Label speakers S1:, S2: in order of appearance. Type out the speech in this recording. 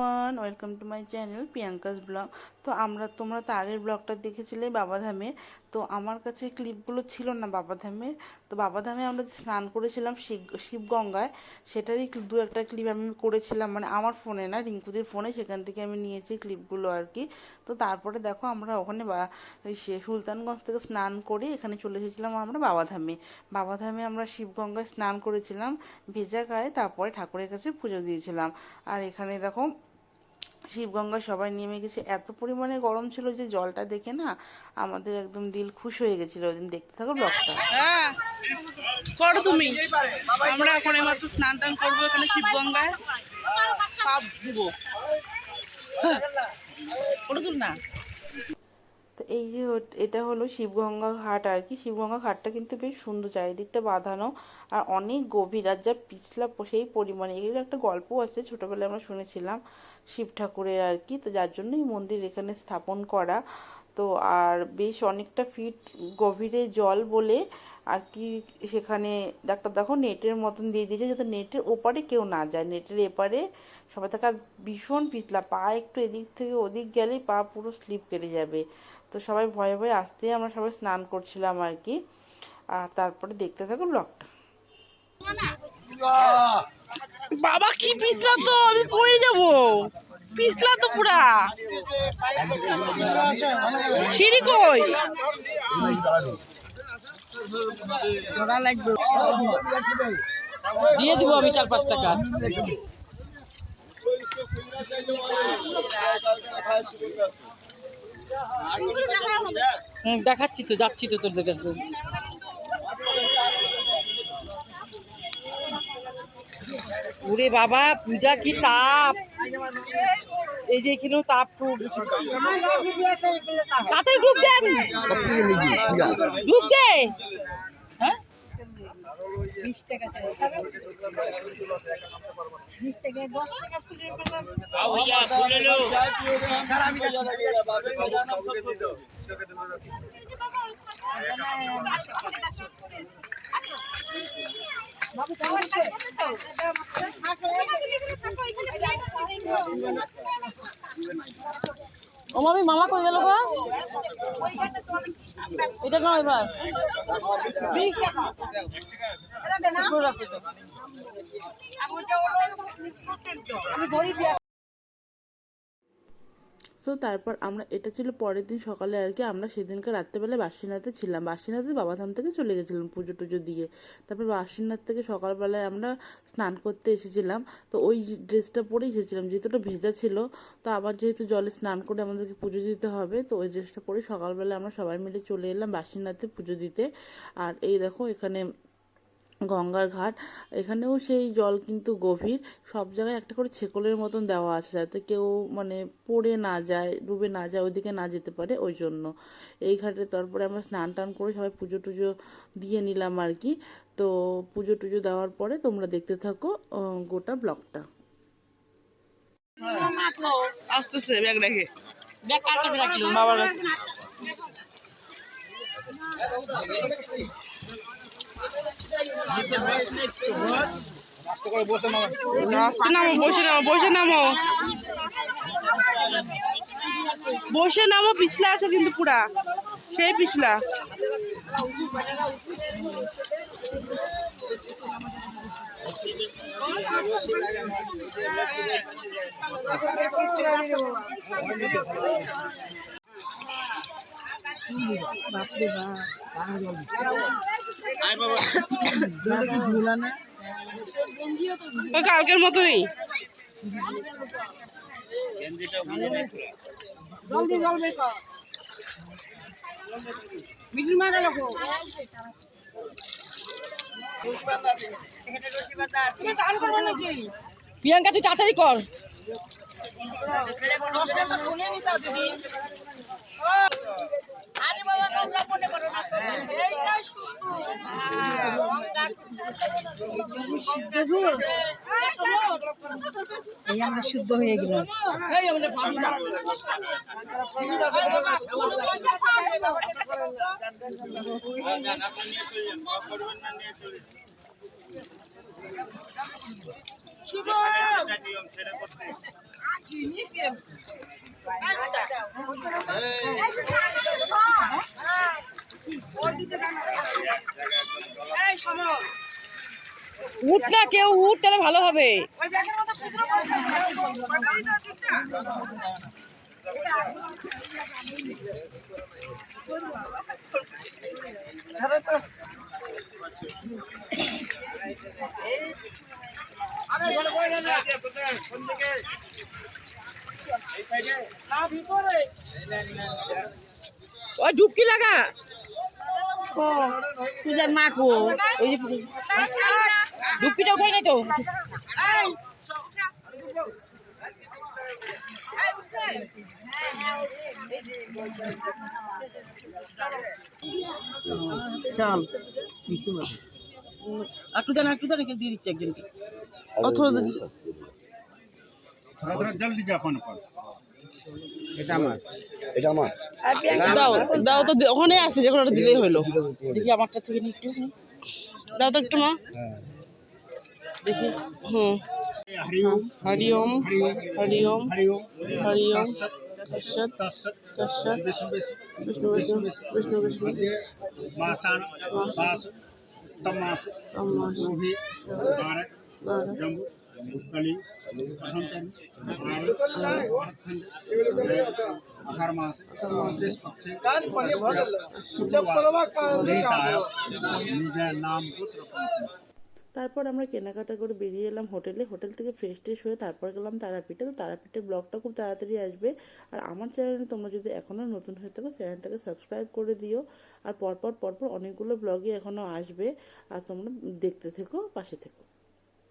S1: Everyone welcome to my channel Priyanka's blog তো আমরা, তোমরা তো আগের ব্লগটা দেখেছিলে বাবাধামে। তো আমার কাছে ক্লিপগুলো ছিল না বাবাধামে। তো বাবাধামে আমরা স্নান করেছিলাম শিব- শিবগঙ্গায়, সেটারই দু একটা ক্লিপ আমি করেছিলাম। মানে আমার ফোনে না, রিঙ্কুদের ফোনে সেখান থেকে আমি নিয়েছি ক্লিপগুলো আর কি। তো তারপরে দেখো আমরা ওখানে সে সুলতানগঞ্জ থেকে স্নান করে এখানে চলে এসেছিলাম আমরা বাবাধামে। বাবাধামে আমরা শিবগঙ্গায় স্নান করেছিলাম, ভেজা গায়ে, তারপরে ঠাকুরের কাছে পুজো দিয়েছিলাম। আর এখানে দেখো শিবগঙ্গা সবাই নেমে গেছে। এত পরিমাণে গরম ছিল যে জলটা দেখে না আমাদের একদম দিল খুশ হয়ে গেছিল। ওই দিন দেখতে থাকো ব্লগটা।
S2: হ্যাঁ করো তুমি। আমরা এখন মাত্র স্নান টান করব এখানে শিবগঙ্গায়। পাপ ধুবো। তুল না।
S1: তো এই যে এটা হলো শিবগঙ্গা ঘাট আর কি। শিবগঙ্গা ঘাটটা কিন্তু বেশ সুন্দর চারিদিকটা বাঁধানো আর অনেক গভীর। আর যা পিছলা সেই পরিমাণে। এগুলো একটা গল্প আছে ছোটবেলায় আমরা শুনেছিলাম। শিব ঠাকুরের আর কি, তো যার জন্যই মন্দির এখানে স্থাপন করা। তো আর বেশ অনেকটা ফিট গভীরে জল বলে আর কি সেখানে, ডাক্তার দেখো নেটের মতন দিয়ে দিয়েছে যাতে নেটের ওপারে কেউ না যায়, নেটের এপারে সবাই থাকে। ভীষণ পিছলা, পা একটু এদিক থেকে ওদিক গেলেই পা পুরো স্লিপ কেটে যাবে। তো সবাই ভয়ে ভয়ে আসতে আমরা সবাই স্নান করছিলাম আর কি। আর তারপরে দেখতে থাকো ব্লগটা
S2: বাবা, কি পিছলা তো? আমি পড়ে যাব। পিছলা তো পুরা। সিঁড়ি কই? দিয়ে দিব আমি চার পাঁচ টাকা। দেখাচ্ছি তো, যাচ্ছি তো তোর কাছে ওরে বাবা, পূজা কি তাপ? এই যে এখানেও তাপ খুব। তাতে ডুব দেন ডুব দে। হ্যাঁ? ও মামি মামা কই গেল গো? এটা নাও এবার। আমি তো।
S1: সো তারপর আমরা, এটা ছিল পরের দিন সকালে আর কি, আমরা সেদিনকার রাত্রেবেলায় বাসিনাথে ছিলাম। বাসিনাথে বাবাধাম থেকে চলে গেছিলাম পুজো টুজো দিয়ে। তারপর বাসিনাথ থেকে সকালবেলায় আমরা স্নান করতে এসেছিলাম। তো ওই ড্রেসটা পরেই এসেছিলাম, যেহেতু ওটা ভেজা ছিল, তো আবার যেহেতু জলে স্নান করে আমাদেরকে পুজো দিতে হবে, তো ওই ড্রেসটা পরে সকালবেলা আমরা সবাই মিলে চলে এলাম বাসিনাথে পুজো দিতে। আর এই দেখো, এখানে গঙ্গার ঘাট এখানেও সেই জল কিন্তু গভীর। সব জায়গায় একটা করে ছেকলের মতন দেওয়া আছে যাতে কেউ মানে পড়ে না যায় ডুবে না যায় ওইদিকে না যেতে পারে ওই জন্য। এই ঘাটে তারপরে আমরা স্নান টান করে সবাই পুজো টুজো দিয়ে নিলাম আর কি। তো পুজো টুজো দেওয়ার পরে তোমরা দেখতে থাকো গোটা ব্লগটা।
S2: আসতেছে ব্যাগ রেখে। ব্যাগ কার কাছে রাখল বাবার। আস্তে নামো বসে নামো বসে নামো বসে নামো। পিছলা আছে কিন্তু পুরা সেই পিছলা। কালকের মতোই প্রিয়াঙ্কা তুই তাড়াতাড়ি কর।
S3: এই আমরা শুদ্ধ হয়ে গেলাম।
S2: শুভ। উঠ না কেউ উঠ তাহলে ভালো হবে। ওই ডুবকি লাগা। ও তুই যা কো ওই যে ডুপিটা উঠাই নাই তো।
S3: চাল।
S2: একটু দেন একটু দেন দিয়ে দিচ্ছি একজনকে।
S4: জলদি
S5: যা আপনার
S1: দাও দাও তো ওখানেই আছে যেখানে দিলেই হলো।
S2: দেখি আমারটা থেকে একটু।
S1: দাও তো একটু মা। हम्म।
S4: हरिओम। हरिओम हरिओम
S1: हरिओम।
S4: विष्णु विष्णु। विष्णु विष्णु मास। मुझे नाम
S1: তারপর আমরা কেনাকাটা করে বেরিয়ে এলাম হোটেলে। হোটেল থেকে ফ্রেশ ট্রেশ হয়ে তারপর গেলাম তারাপীঠে। তো তারাপীঠের ব্লগটা খুব তাড়াতাড়ি আসবে। আর আমার চ্যানেলে তোমরা যদি এখনও নতুন হয়ে থাকো, চ্যানেলটাকে সাবস্ক্রাইব করে দিও। আর পরপর পরপর অনেকগুলো ব্লগই এখনও আসবে। আর তোমরা দেখতে থেকো, পাশে থেকো।